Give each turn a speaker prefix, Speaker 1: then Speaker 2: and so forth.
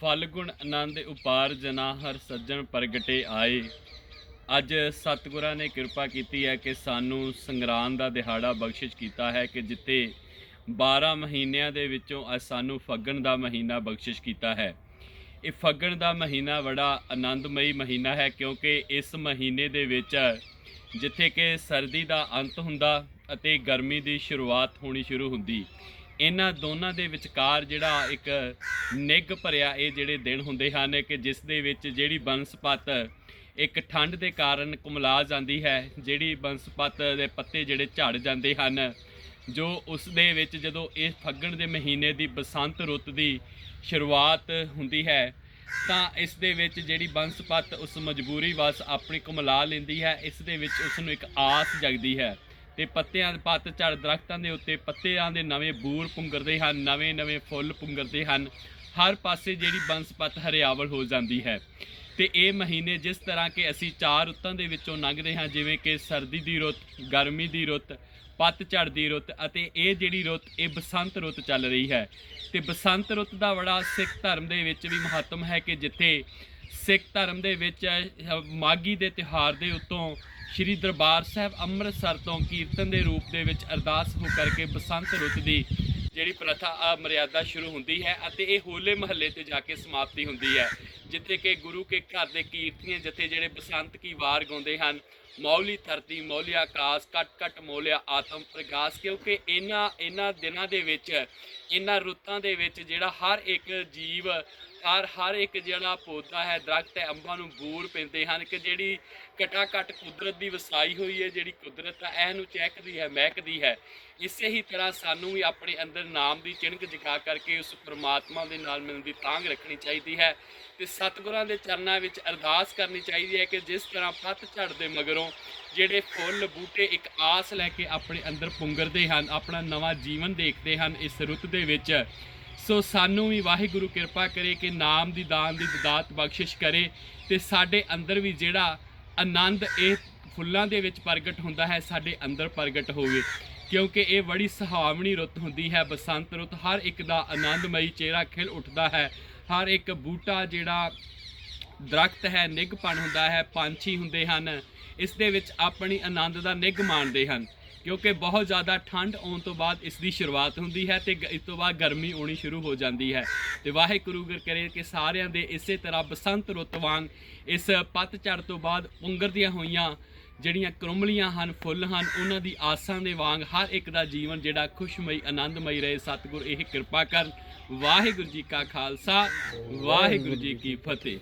Speaker 1: ਫਲਗੁਣ ਆਨੰਦ ਉਪਾਰ ਜਨਾ ਹਰ ਸੱਜਣ ਪ੍ਰਗਟੇ ਆਏ। ਅੱਜ ਸਤਿਗੁਰਾਂ ਨੇ ਕਿਰਪਾ ਕੀਤੀ ਹੈ ਕਿ ਸਾਨੂੰ ਸੰਗਰਾਂਦ ਦਾ ਦਿਹਾੜਾ ਬਖਸ਼ਿਸ਼ ਕੀਤਾ ਹੈ ਕਿ ਜਿੱਤੇ 12 ਮਹੀਨਿਆਂ ਦੇ ਵਿੱਚੋਂ ਅੱਜ ਸਾਨੂੰ ਫੱਗਣ ਦਾ ਮਹੀਨਾ ਬਖਸ਼ਿਸ਼ ਕੀਤਾ ਹੈ। ਇਹ ਫੱਗਣ ਦਾ ਮਹੀਨਾ ਬੜਾ ਆਨੰਦਮਈ ਮਹੀਨਾ ਹੈ ਕਿਉਂਕਿ ਇਸ ਮਹੀਨੇ ਦੇ ਵਿੱਚ ਜਿੱਥੇ ਕਿ ਸਰਦੀ ਦਾ ਅੰਤ ਹੁੰਦਾ ਅਤੇ ਗਰਮੀ ਦੀ ਸ਼ੁਰੂਆਤ ਹੋਣੀ ਸ਼ੁਰੂ ਹੁੰਦੀ। ਇਹਨਾਂ ਦੋਨਾਂ ਦੇ ਵਿਚਕਾਰ ਜਿਹੜਾ ਇੱਕ ਨਿੱਘ ਭਰਿਆ ਇਹ ਜਿਹੜੇ ਦਿਨ ਹੁੰਦੇ ਹਨ ਕਿ ਜਿਸ ਦੇ ਵਿੱਚ ਜਿਹੜੀ ਬਨਸਪਤ ਇੱਕ ਠੰਡ ਦੇ ਕਾਰਨ ਕੁਮਲਾ ਜਾਂਦੀ ਹੈ, ਜਿਹੜੀ ਬਨਸਪਤ ਦੇ ਪੱਤੇ ਜਿਹੜੇ ਝੜ ਜਾਂਦੇ ਹਨ, ਜੋ ਉਸ ਦੇ ਵਿੱਚ ਜਦੋਂ ਇਹ ਫੱਗਣ ਦੇ ਮਹੀਨੇ ਦੀ ਬਸੰਤ ਰੁੱਤ ਦੀ ਸ਼ੁਰੂਆਤ ਹੁੰਦੀ ਹੈ, ਤਾਂ ਇਸ ਦੇ ਵਿੱਚ ਜਿਹੜੀ ਬੰਸਪਤ ਉਸ ਮਜਬੂਰੀ ਵਸ ਆਪਣੀ ਕੁਮਲਾ ਲੈਂਦੀ ਹੈ, ਇਸ ਦੇ ਵਿੱਚ ਉਸ ਨੂੰ ਇੱਕ ਆਸ ਜਗਦੀ ਹੈ। ਤੇ ਪੱਤਿਆਂ ਦੇ ਪੱਤ ਝੜ ਦਰਖਤਾਂ ਦੇ ਉੱਤੇ ਪੱਤਿਆਂ ਦੇ ਨਵੇਂ ਬੂਰ ਪੁੰਗਰਦੇ ਹਨ, ਨਵੇਂ ਨਵੇਂ ਫੁੱਲ ਪੁੰਗਰਦੇ ਹਨ। ਹਰ ਪਾਸੇ ਜਿਹੜੀ ਬੰਸਪਤ ਹਰਿਆਵਲ ਹੋ ਜਾਂਦੀ ਹੈ। ਤੇ ਇਹ ਮਹੀਨੇ ਜਿਸ ਤਰ੍ਹਾਂ ਕਿ ਅਸੀਂ ਚਾਰ ਰੁੱਤਾਂ ਦੇ ਵਿੱਚੋਂ ਲੰਘਦੇ ਹਾਂ, ਜਿਵੇਂ ਕਿ ਸਰਦੀ ਦੀ ਰੁੱਤ, ਗਰਮੀ ਦੀ ਰੁੱਤ ਪਤਝੜ ਦੀ ਰੁੱਤ ਅਤੇ ਇਹ ਜਿਹੜੀ ਰੁੱਤ, ਇਹ ਬਸੰਤ ਰੁੱਤ ਚੱਲ ਰਹੀ ਹੈ। ਤੇ ਬਸੰਤ ਰੁੱਤ ਦਾ ਬੜਾ ਸਿੱਖ ਧਰਮ ਦੇ ਵਿੱਚ ਵੀ ਮਹੱਤਵ ਹੈ ਕਿ ਜਿੱਥੇ ਸਿੱਖ ਧਰਮ ਦੇ ਵਿੱਚ ਅ, ਮਾਗੀ ਦੇ ਤਿਉਹਾਰ ਦੇ ਉੱਤੋਂ ਸ੍ਰੀ ਦਰਬਾਰ ਸਾਹਿਬ ਅੰਮ੍ਰਿਤਸਰ ਤੋਂ ਕੀਰਤਨ ਦੇ ਰੂਪ ਦੇ ਵਿੱਚ ਅਰਦਾਸ ਹੋ ਕਰਕੇ ਬਸੰਤ ਰੁੱਤ ਦੀ ਜਿਹੜੀ ਪ੍ਰਥਾ ਆ ਮਰਿਆਦਾ ਸ਼ੁਰੂ ਹੁੰਦੀ ਹੈ ਅਤੇ ਇਹ ਹੋਲੇ ਮਹੱਲੇ ਤੇ ਜਾ ਕੇ ਸਮਾਪਤੀ ਹੁੰਦੀ ਹੈ ਜਿੱਥੇ ਕਿ ਗੁਰੂ ਕੇ ਘਰ ਦੇ ਕੀਰਤੀਏ ਜਥੇ ਜਿਹੜੇ ਬਸੰਤ ਕੀ ਵਾਰ ਗਾਉਂਦੇ ਹਨ ਮੌਲੀ ਧਰਤੀ ਮੌਲਿਆ ਆਕਾਸ਼ ਕਟ ਕਟ ਮੌਲਿਆ ਆਤਮ ਪ੍ਰਕਾਸ਼ ਕਿਉਂਕਿ ਇਹਨਾਂ ਇਹਨਾਂ ਦਿਨਾਂ ਦੇ ਵਿੱਚ ਇਹਨਾਂ ਰੁੱਤਾਂ ਦੇ ਵਿੱਚ ਜਿਹੜਾ ਹਰ ਇੱਕ ਜੀਵ ਹਰ ਹਰ ਇੱਕ ਜਿਹੜਾ ਪੌਦਾ ਹੈ, ਦਰਖਤ ਹੈ, ਅੰਬਾਂ ਨੂੰ ਬੂਰ ਪੈਂਦੇ ਹਨ ਕਿ ਜਿਹੜੀ ਕਟਾ ਕਟ ਕੁਦਰਤ ਦੀ ਵਸਾਈ ਹੋਈ ਹੈ, ਜਿਹੜੀ ਕੁਦਰਤ ਹੈ ਇਹਨੂੰ ਚਹਿਕਦੀ ਹੈ, ਮਹਿਕਦੀ ਹੈ। ਇਸੇ ਹੀ ਤਰ੍ਹਾਂ ਸਾਨੂੰ ਵੀ ਆਪਣੇ ਅੰਦਰ ਨਾਮ ਦੀ ਚਿਣਕ ਜਗਾ ਕਰਕੇ ਉਸ ਪ੍ਰਮਾਤਮਾ ਦੇ ਨਾਲ ਮਿਲਣ ਦੀ ਤਾਂਗ ਰੱਖਣੀ ਚਾਹੀਦੀ ਹੈ ਤੇ ਸਤਿਗੁਰਾਂ ਦੇ ਚਰਨਾਂ ਵਿੱਚ ਅਰਦਾਸ ਕਰਨੀ ਚਾਹੀਦੀ ਹੈ ਕਿ ਜਿਸ ਤਰ੍ਹਾਂ ਪੱਤਝੜ ਝੜਦੇ ਮਗਰੋਂ ਜਿਹੜੇ ਫੁੱਲ, ਬੂਟੇ ਇੱਕ ਆਸ ਲੈ ਕੇ ਆਪਣੇ ਅੰਦਰ ਪੁੰਗਰਦੇ ਹਨ, ਆਪਣਾ ਨਵਾਂ ਜੀਵਨ ਦੇਖਦੇ ਹਨ ਇਸ ਰੁੱਤ ਦੇ ਵਿੱਚ। ਸੋ ਸਾਨੂੰ ਵੀ ਵਾਹਿਗੁਰੂ ਕਿਰਪਾ ਕਰੇ ਕਿ ਨਾਮ ਦੀ ਦਾਨ ਦੀ ਦਾਤ ਬਖਸ਼ਿਸ਼ ਕਰੇ ਤੇ ਸਾਡੇ ਅੰਦਰ ਵੀ ਜਿਹੜਾ ਆਨੰਦ ਇਹ ਫੁੱਲਾਂ ਦੇ ਵਿੱਚ ਪ੍ਰਗਟ ਹੁੰਦਾ ਹੈ, ਸਾਡੇ ਅੰਦਰ ਪ੍ਰਗਟ ਹੋਵੇ। ਕਿਉਂਕਿ ਇਹ ਬੜੀ ਸੁਹਾਵਣੀ ਰੁੱਤ ਹੁੰਦੀ ਹੈ, ਬਸੰਤ ਰੁੱਤ ਹਰ ਇੱਕ ਦਾ ਆਨੰਦਮਈ ਚਿਹਰਾ ਖਿਲ ਉੱਠਦਾ ਹੈ। ਹਰ ਇੱਕ ਬੂਟਾ ਜਿਹੜਾ ਦਰਖਤ ਹੈ, ਨਿੱਘਪਣ ਹੁੰਦਾ ਹੈ, ਪੰਛੀ ਹੁੰਦੇ ਹਨ, ਇਸ ਦੇ ਵਿੱਚ ਆਪਣੀ ਆਨੰਦ ਦਾ ਨਿੱਘ ਮਾਣਦੇ ਹਨ। ਕਿਉਂਕਿ ਬਹੁਤ ਜ਼ਿਆਦਾ ਠੰਡ ਆਉਣ ਤੋਂ ਬਾਅਦ ਇਸ ਦੀ ਸ਼ੁਰੂਆਤ ਹੁੰਦੀ ਹੈ ਤੇ ਗ- ਇਸ ਤੋਂ ਬਾਅਦ ਗਰਮੀ ਆਉਣੀ ਸ਼ੁਰੂ ਹੋ ਜਾਂਦੀ ਹੈ। ਤੇ ਵਾਹਿਗੁਰੂ ਕਰੇ ਕਿ ਸਾਰਿਆਂ ਦੇ ਇਸੇ ਤਰ੍ਹਾਂ ਬਸੰਤ ਰੁੱਤ ਵਾਂਗ ਇਸ ਪਤਝੜ ਤੋਂ ਬਾਅਦ ਪੁੰਗਰਦੀਆਂ ਹੋਈਆਂ ਜਿਹੜੀਆਂ ਕਰਮਲੀਆਂ ਹਨ, ਫੁੱਲ ਹਨ, ਉਹਨਾਂ ਦੀ ਆਸਾਂ ਦੇ ਵਾਂਗ ਹਰ ਇੱਕ ਦਾ ਜੀਵਨ ਜਿਹੜਾ ਖੁਸ਼ਮਈ, ਆਨੰਦਮਈ ਰਹੇ। ਸਤਿਗੁਰ ਇਹ ਕਿਰਪਾ ਕਰਨ। ਵਾਹਿਗੁਰੂ ਜੀ ਕਾ ਖਾਲਸਾ, ਵਾਹਿਗੁਰੂ ਜੀ ਕੀ ਫਤਿਹ।